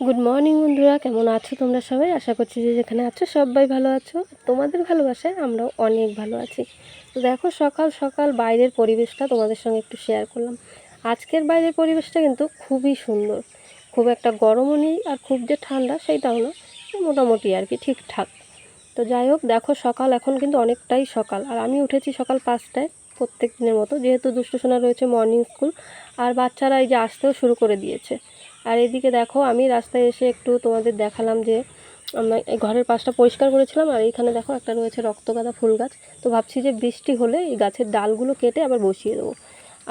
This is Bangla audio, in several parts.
গুড মর্নিং বন্ধুরা। কেমন আছো তোমরা সবাই? আশা করছি যে যেখানে আছো সবাই ভালো আছো। তোমাদের ভালোবাসায় আমরাও অনেক ভালো আছি। তো দেখো, সকাল সকাল বাইরের পরিবেশটা তোমাদের সঙ্গে একটু শেয়ার করলাম। আজকের বাইরের পরিবেশটা কিন্তু খুবই সুন্দর। খুব একটা গরমও নেই আর খুব যে ঠান্ডা সেইটাও না মোটামুটি আর কি ঠিকঠাক। তো যাই হোক, দেখো, সকাল এখন কিন্তু অনেকটাই সকাল। আর আমি উঠেছি সকাল পাঁচটায় প্রত্যেক দিনের মতো, যেহেতু দুষ্টু সোনা রয়েছে মর্নিং স্কুল আর বাচ্চারা এই যে আসতেও শুরু করে দিয়েছে। আর এদিকে দেখো, আমি রাস্তায় এসে একটু তোমাদের দেখালাম যে আমরা এই ঘরের পাশটা পরিষ্কার করেছিলাম, আর এইখানে দেখো একটা রয়েছে রক্তগাঁদা ফুল গাছ। তো ভাবছি যে বৃষ্টি হলে এই গাছের ডালগুলো কেটে আবার বসিয়ে দেবো।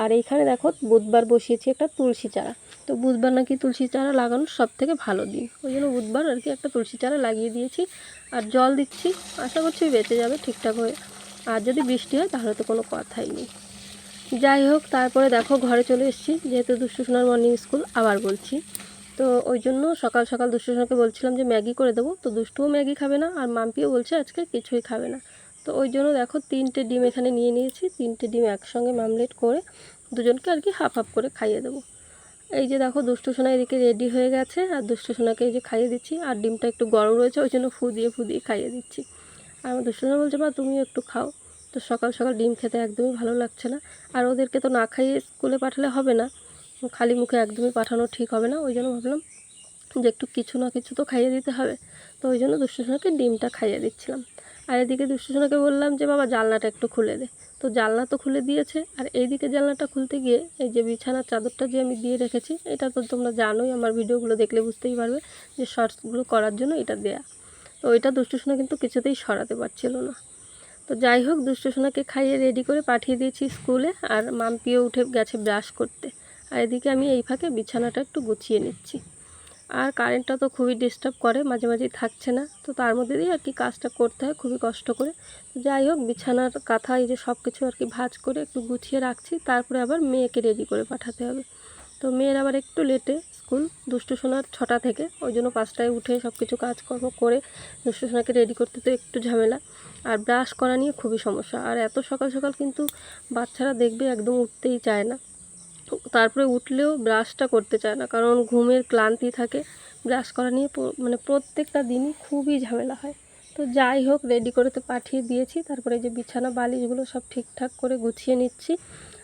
আর এইখানে দেখো, বুধবার বসিয়েছি একটা তুলসী চারা। তো বুধবার নাকি তুলসী চারা লাগানোর সব থেকে ভালো দিন। ওই জন্য বুধবার আর কি একটা তুলসী চারা লাগিয়ে দিয়েছি। আর জল দিচ্ছি, আশা করছি বেঁচে যাবে ঠিকঠাক হয়ে। আর যদি বৃষ্টি হয় তাহলে তো কোনো কথাই নেই। যাই হোক, তারপরে দেখো ঘরে চলে এসেছি। যেহেতু দুষ্টু সোনার মর্নিং স্কুল আবার বলছি। তো ওই জন্য সকাল সকাল দুষ্টু সোনাকে বলছিলাম যে ম্যাগি করে দেবো। তো দুষ্টুও ম্যাগি খাবে না, আর মাম্পিও বলছে আজকে কিছুই খাবে না। তো ওই জন্য দেখো তিনটে ডিম এখানে নিয়ে নিয়েছি। তিনটে ডিম একসঙ্গে মামলেট করে দুজনকে আর কি হাফ হাফ করে খাইয়ে দেবো। এই যে দেখো দুষ্টু সোনা এদিকে রেডি হয়ে গেছে, আর দুষ্টু সোনাকে এই যে খাইয়ে দিচ্ছি, আর ডিমটা একটু গরম রয়েছে, ওই জন্য ফু দিয়ে ফু দিয়ে খাইয়ে দিচ্ছি। আর আমার দুষ্টু সোনা বলছে, মা, তুমিও একটু খাও। তো সকাল সকাল ডিম খেতে একদমই ভালো লাগছে না। আর ওদেরকে তো না খাইয়ে স্কুলে পাঠালে হবে না। খালি মুখে একদমই পাঠানো ঠিক হবে না। ওই জন্য ভাবলাম যে একটু কিছু না কিছু তো খাইয়ে দিতে হবে। তো ওই জন্য দুষ্টুসোনাকে ডিমটা খাইয়ে দিচ্ছিলাম। আর এদিকে দুষ্টুসোনাকে বললাম যে, বাবা, জানলাটা একটু খুলে দে। তো জানলা তো খুলে দিয়েছে। আর এইদিকে জানলাটা খুলতে গিয়ে এই যে বিছানার চাদরটা যে আমি দিয়ে রেখেছি, এটা তো তোমরা জানোই, আমার ভিডিওগুলো দেখলে বুঝতেই পারবে যে শর্টসগুলো করার জন্য এটা দেয়া। তো ওইটা দুষ্টুসোনা কিন্তু কিছুতেই সরাতে পারছিল না। তো যাই হোক, দুষ্টু সোনাকে খাইয়ে রেডি করে পাঠিয়ে দিয়েছি স্কুলে আর মাম্পিও উঠে গেছে ব্রাশ করতে। আর এদিকে আমি এই ফাঁকে বিছানাটা একটু গুছিয়ে নিচ্ছি। আর কারেন্টটা তো খুবই ডিস্টার্ব করে, মাঝে মাঝেই থাকছে না। তো তার মধ্যে দিয়ে আর কি কাজটা করতে হয়, খুবই কষ্ট করে। যাই হোক, বিছানার কাঁথা, এই যে সব কিছু আর কি ভাজ করে একটু গুছিয়ে রাখছি। তারপরে আবার মেয়েকে রেডি করে পাঠাতে হবে। তো মেয়ের আবার একটু লেটে স্কুল দুষ্টু সোনার ছটা থেকে। ওই জন্য পাঁচটায় উঠে সব কিছু কাজকর্ম করে দুষ্টু সোনাকে রেডি করতে তো একটু ঝামেলা। আর ব্রাশ করা নিয়ে খুবই সমস্যা। আর এত সকাল সকাল কিন্তু বাচ্চারা দেখবে একদম উঠতেই চায় না। তারপরে উঠলেও ব্রাশটা করতে চায় না। কারণ ঘুমের ক্লান্তি থাকে। ব্রাশ করা নিয়ে মানে প্রত্যেকটা দিনই খুবই ঝামেলা হয়। তো যাই হোক রেডি করে তো পাঠিয়ে দিয়েছি। তারপরে যে বিছানা বালিশগুলো সব ঠিকঠাক করে গুছিয়ে নিচ্ছি।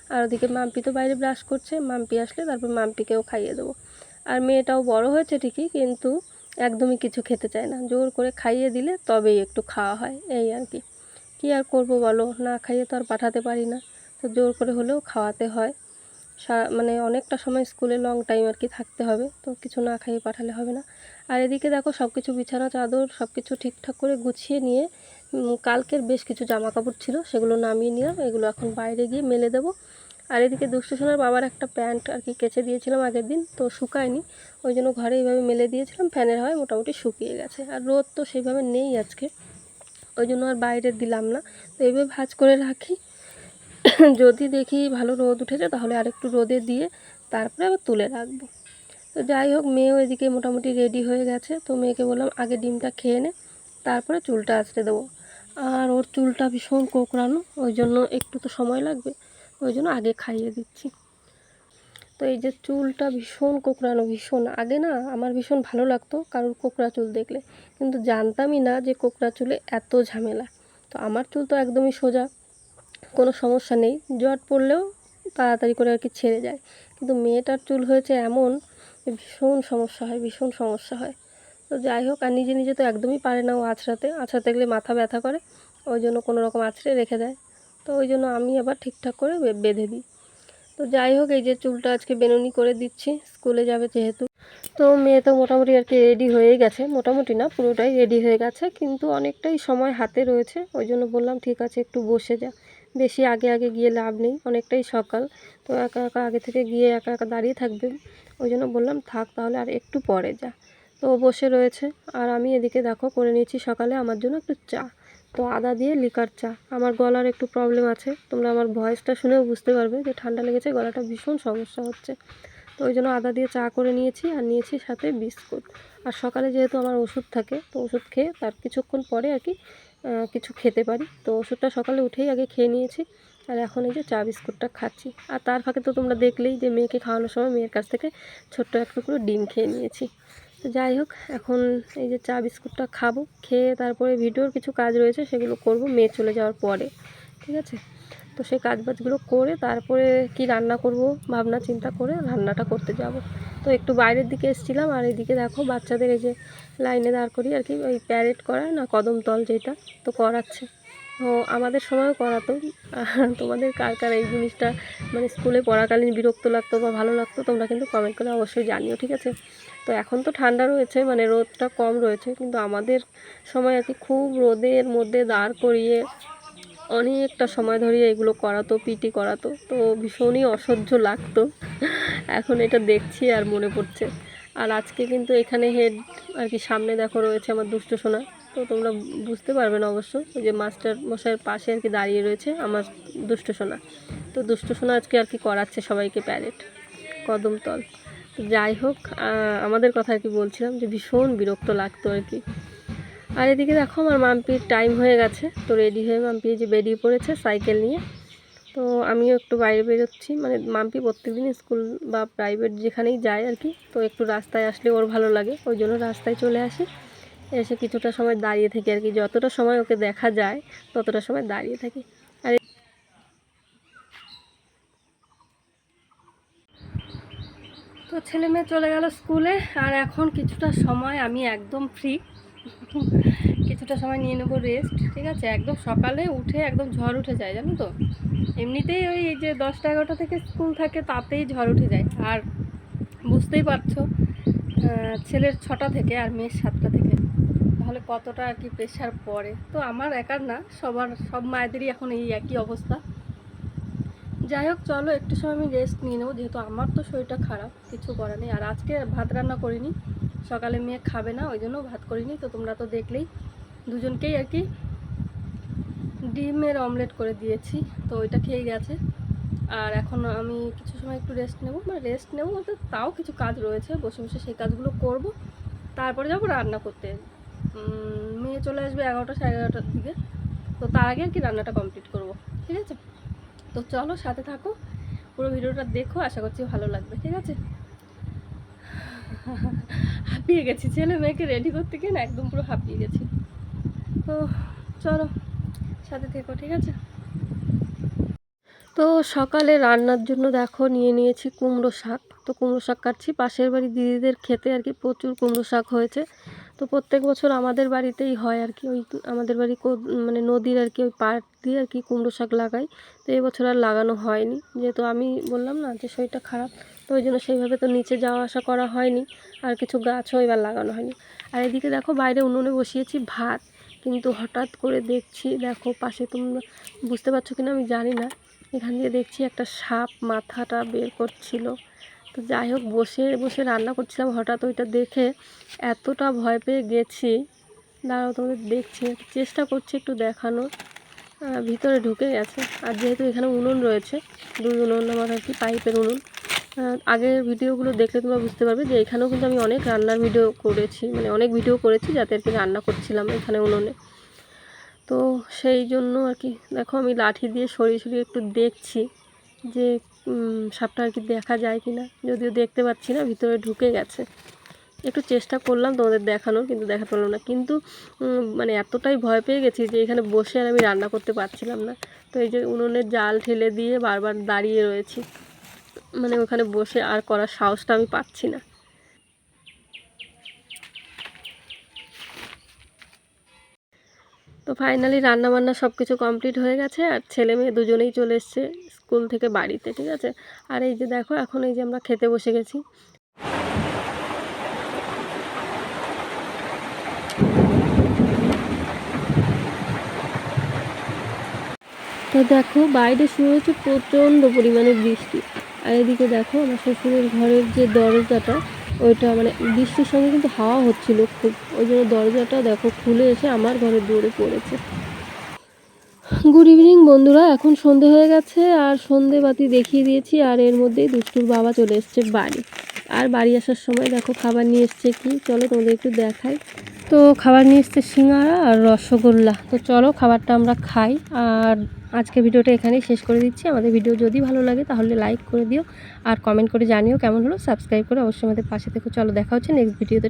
আর ওদিকে মাম্পি তো বাইরে ব্রাশ করছে, মাম্পি আসলে তারপর মাম্পিকেও খাইয়ে দেবো। আর মেয়েটাও বড় হয়েছে ঠিকই, কিন্তু একদমই কিছু খেতে চায় না। জোর করে খাইয়ে দিলে তবেই একটু খাওয়া হয়, এই আর কি। কী আর করব বলো? না খাইয়ে তো আর পাঠাতে পারি না। তো জোর করে হলেও খাওয়াতে হয়। মানে অনেকটা সময় স্কুলে লং টাইম আর কি থাকতে হবে, তো কিছু না খাইয়ে পাঠালে হবে না। আর এদিকে দেখো সব কিছু বিছানা, চাদর সব কিছু ঠিকঠাক করে গুছিয়ে নিয়ে কালকের বেশ কিছু জামা কাপড় ছিল, সেগুলো নামিয়ে নিলাম, এগুলো এখন বাইরে গিয়ে মেলে দেবো। আর এদিকে দুষ্টু সোনার বাবার একটা প্যান্ট আর কি কেচে দিয়েছিলাম আগের দিন, তো শুকায়নি, ওই জন্য ঘরে এইভাবে মেলে দিয়েছিলাম, ফ্যানের হয় মোটামুটি শুকিয়ে গেছে, আর রোদ তো সেইভাবে নেই আজকে, ওই জন্য আর বাইরে দিলাম না। তো এইভাবে ভাজ করে রাখি যদি দেখি ভালো রোদ উঠেছে, তাহলে আরেকটু রোদে দিয়ে তারপরে আবার তুলে রাখব। তো যাই হোক, মেয়েও এদিকে মোটামুটি রেডি হয়ে গেছে। তো মেয়েকে বললাম, আগে ডিমটা খেয়ে নে, তারপরে চুলটা আঁচড়ে দেবো। আর ওর চুলটা ভীষণ কোকড়ানো, ওই জন্য একটু তো সময় লাগবে, ওই জন্য আগে খাইয়ে দিচ্ছি। তো এই যে চুলটা ভীষণ কোকড়ানো, ভীষণ। আগে না আমার ভীষণ ভালো লাগতো কারোর কোকড়া চুল দেখলে, কিন্তু জানতামই না যে কোকড়া চুলে এত ঝামেলা। তো আমার চুল তো একদমই সোজা। কোনো সমস্যা নেই। জট পড়লেও তাড়াতাড়ি করে আর কি ছেড়ে যায়। কিন্তু মেয়েটার চুল হয়েছে এমন ভীষণ সমস্যা হয়, ভীষণ সমস্যা হয়। তো যাই হোক, আর নিজে নিজে তো একদমই পারে না ও আছড়াতে। আছড়াতে গেলে মাথা ব্যথা করে, ওই জন্য কোনো রকম আছড়ে রেখে দেয়। তো ওই জন্য আমি আবার ঠিকঠাক করে বেঁধে দিই। তো যাই হোক, এই যে চুলটা আজকে বেনুনি করে দিচ্ছি, স্কুলে যাবে যেহেতু। তো মেয়ে তো মোটামুটি আর কি রেডি হয়েই গেছে। মোটামুটি না, পুরোটাই রেডি হয়ে গেছে, কিন্তু অনেকটাই সময় হাতে রয়েছে। ওই জন্য বললাম, ঠিক আছে, একটু বসে যা। বেশি আগে আগে গিয়ে লাভ নেই, অনেকটাই সকাল। তো একা একা আগে থেকে গিয়ে একা একা দাঁড়িয়ে থাকবে ওই জন্য বললাম, থাক তাহলে আর একটু পরে যা। তো বসে রয়েছে। আর আমি এদিকে দেখো, করে নিয়েছি সকালে আমার জন্য একটু চা। তো আদা দিয়ে লিকার চা। আমার গলার একটু প্রবলেম আছে। তোমরা আমার ভয়েসটা শুনেও বুঝতে পারবে যে ঠান্ডা লেগেছে, গলাটা ভীষণ সমস্যা হচ্ছে। তো ওই জন্য আদা দিয়ে চা করে নিয়েছি আর নিয়েছি সাথে বিস্কুট। আর সকালে যেহেতু আমার ওষুধ থাকে, তো ওষুধ খেয়ে তার কিছুক্ষণ পরে আর কি কিছু খেতে পারি। তো ওষুধটা সকালে উঠেই আগে খেয়ে নিয়েছি। আর এখন এই যে চা বিস্কুটটা খাচ্ছি। আর তার ফাঁকে তো তোমরা দেখলেই যে মেয়েকে খাওয়ানোর সময় মেয়ের কাছ থেকে ছোট্ট এক টুকরো ডিম খেয়ে নিয়েছি। তো যাই হোক, এখন এই যে চা বিস্কুটটা খাব, খেয়ে তারপরে ভিডিওর কিছু কাজ রয়েছে সেগুলো করব মেয়ে চলে যাওয়ার পরে। ঠিক আছে? তো সেই কাজ বাজগুলো করে তারপরে কি রান্না করব ভাবনা চিন্তা করে রান্নাটা করতে যাব। তো একটু বাইরের দিকে এসেছিলাম আর এদিকে দেখো বাচ্চাদের এই যে লাইনে দাঁড় করি আর কি ওই প্যারেড করায় না কদম তল যেটা, তো করাচ্ছে। তো আমাদের সময়ও করাতো। তোমাদের কার কার এই জিনিসটা মানে স্কুলে পড়াকালীন বিরক্ত লাগতো বা ভালো লাগতো তোমরা কিন্তু কমেন্ট করে অবশ্যই জানিও, ঠিক আছে? তো এখন তো ঠান্ডা রয়েছে মানে রোদটা কম রয়েছে, কিন্তু আমাদের সময় আর কি খুব রোদের মধ্যে দাঁড় করিয়ে অনেকটা সময় ধরিয়ে এগুলো করাতো পিটি করাতো, তো ভীষণই অসহ্য লাগতো। এখন এটা দেখছি আর মনে পড়ছে। আর আজকে কিন্তু এখানে হেড আর কি সামনে দেখো রয়েছে আমার দুষ্ট সোনা। তো তোমরা বুঝতে পারবে না অবশ্য যে মাস্টার মশাইয়ের পাশে আর কি দাঁড়িয়ে রয়েছে আমার দুষ্ট সোনা। তো দুষ্ট সোনা আজকে আর কি করাচ্ছে সবাইকে প্যারেড কদমতল যাই হোক আমাদের কথা আর কি বলছিলাম যে ভীষণ বিরক্ত লাগতো আর কি। আর এদিকে দেখো আমার মাম্পির টাইম হয়ে গেছে। তো রেডি হয়ে মাম্পি যে বেরিয়ে পড়েছে সাইকেল নিয়ে। তো আমিও একটু বাইরে বেরোচ্ছি। মানে মাম্পি প্রত্যেকদিন স্কুল বা প্রাইভেট যেখানেই যায় আর কি, তো একটু রাস্তায় আসলে ওর ভালো লাগে, ওই জন্য রাস্তায় চলে আসি। এসে কিছুটা সময় দাঁড়িয়ে থাকি আর কি, যতটা সময় ওকে দেখা যায়, ততটা সময় দাঁড়িয়ে থাকি। আর তো ছেলে মেয়ে চলে গেল স্কুলে, আর এখন কিছুটা সময় আমি একদম ফ্রি কিছুটা সময় নিয়ে নেব রেস্ট ঠিক আছে? একদম সকালে উঠে একদম ঝড় উঠে যায়, জানো তো? এমনিতেই ওই যে দশটা এগারোটা থেকে স্কুল থাকে, তাতেই ঝড় উঠে যায়। আর বুঝতেই পারছ ছেলের ছটা থেকে আর মেয়ের সাতটা থেকে। তাহলে কতটা আর কি প্রেশার পড়ে? তো আমার একার না, সবার, সব মায়েদেরই এখন এই একই অবস্থা। যাই হোক, চলো, একটু সময় আমি রেস্ট নিয়ে নেব, যেহেতু আমার তো শরীরটা খারাপ, কিছু করার নেই। আর আজকে ভাত রান্না করিনি, সকালে মেয়ে খাবে না, ওই জন্য ভাত করিনি। তো তোমরা তো দেখলেই দুজনকেই আর কি ডিমের অমলেট করে দিয়েছি। তো ওইটা খেয়ে গেছে। আর এখন আমি কিছু সময় একটু রেস্ট নেব। মানে রেস্ট নেব বলতে তাও কিছু কাজ রয়েছে। বসে বসে সেই কাজগুলো করব। তারপরে যাব রান্না করতে। মেয়ে চলে আসবে এগারোটা সাড়ে এগারোটার দিকে। তো তার আগে আর কি রান্নাটা কমপ্লিট করব। ঠিক আছে? তো চলো সাথে থাকো। পুরো ভিডিওটা দেখো। আশা করছি ভালো লাগবে। ঠিক আছে? হাঁপিয়ে গেছি। ছেলে মেয়েকে রেডি করতে গিয়ে না একদম পুরো হাঁপিয়ে গেছি। তো চলো, সাথে থেকো, ঠিক আছে? তো সকালে রান্নার জন্য দেখো, নিয়ে নিয়েছি কুমড়ো শাক। তো কুমড়ো শাক কাটছি। পাশের বাড়ি দিদিদের খেতে আর কি প্রচুর কুমড়ো শাক হয়েছে। তো প্রত্যেক বছর আমাদের বাড়িতেই হয় আর কি। ওই আমাদের বাড়ি মানে নদীর আর কি, ওই পাড় দিয়ে আর কি কুমড়ো শাক লাগাই। তো এই বছর আর লাগানো হয়নি। যেহেতু আমি বললাম না যে শরীরটা খারাপ, তো ওই জন্য সেইভাবে তো নিচে যাওয়া আসা করা হয়নি। আর কিছু গাছও এবার লাগানো হয়নি। আর এদিকে দেখো, বাইরে উনুনে বসিয়েছি ভাত। কিন্তু হঠাৎ করে দেখছি, দেখো পাশে তোমরা বুঝতে পারছ কিনা আমি জানি না। এখান দিয়ে দেখছি একটা সাপ মাথাটা বের করছিল। তো যাই হোক, বসে বসে রান্না করছিলাম। হঠাৎ ওইটা দেখে এতটা ভয় পেয়ে গেছি। দাঁড়াও, তোমাদের দেখছি চেষ্টা করছি একটু দেখানোর। ভিতরে ঢুকে গেছে। আর যেহেতু এখানে উনুন রয়েছে, দুই উনুন, আমার আর কি পাইপের উনুন। আগের ভিডিওগুলো দেখলে তোমরা বুঝতে পারবে যে এখানেও কিন্তু আমি অনেক রান্নার ভিডিও করেছি মানে অনেক ভিডিও করেছি যাতে আর কি রান্না করছিলাম এখানে উনুনে। তো সেই জন্য আর কি, দেখো আমি লাঠি দিয়ে সরিয়ে সরিয়ে একটু দেখছি যে সাপটা আর কি দেখা যায় কি না যদিও দেখতে পাচ্ছি না, ভিতরে ঢুকে গেছে। একটু চেষ্টা করলাম তোমাদের দেখানোর, কিন্তু দেখাতে পারলাম না। কিন্তু মানে এতটাই ভয় পেয়ে গেছি যে এখানে বসে আর আমি রান্না করতে পারছিলাম না। তো এই যে উনুনের জাল ঠেলে দিয়ে বারবার দাঁড়িয়ে রয়েছি। মানে ওখানে বসে আর করার সাহসটা আমি পাচ্ছি না। তো ফাইনালি রান্না বান্না সব কিছু কমপ্লিট হয়ে গেছে আর ছেলে মেয়ে দুজনেই চলে এসছে স্কুল থেকে বাড়িতে, ঠিক আছে? আর এই যে দেখো, এখন এই যে আমরা খেতে বসে গেছি। তো দেখো, বাইরে শুরু হয়েছে প্রচণ্ড পরিমাণে বৃষ্টি। আর এদিকে দেখো আমার শ্বশুরের ঘরের যে দরজাটা, ওইটা মানে বৃষ্টির সঙ্গে কিন্তু হাওয়া হচ্ছিল খুব। ওই জন্য দরজাটা দেখো খুলে এসে আমার ঘরের দৌড়ে পড়েছে। গুড ইভিনিং বন্ধুরা, এখন সন্ধে হয়ে গেছে আর সন্ধে বাতি দেখিয়ে দিয়েছি আর এর মধ্যেই দুষ্টুর বাবা চলে এসছে বাড়ি। আর বাড়ি আসার সময় দেখো খাবার নিয়ে এসছে কি? চলো তোমাদের একটু দেখাই। তো খাবার নিয়ে এসছে সিঙ্গারা আর রসগোল্লা। তো চলো খাবারটা আমরা খাই। আর আজকে ভিডিওটা এখানেই শেষ করে দিচ্ছি। আমাদের ভিডিও যদি ভালো লাগে তাহলে লাইক করে দিও আর কমেন্ট করে জানিও কেমন হলো। সাবস্ক্রাইব করে অবশ্যই আমাদের পাশে থেকে। চলো দেখা হচ্ছে নেক্সট ভিডিওতে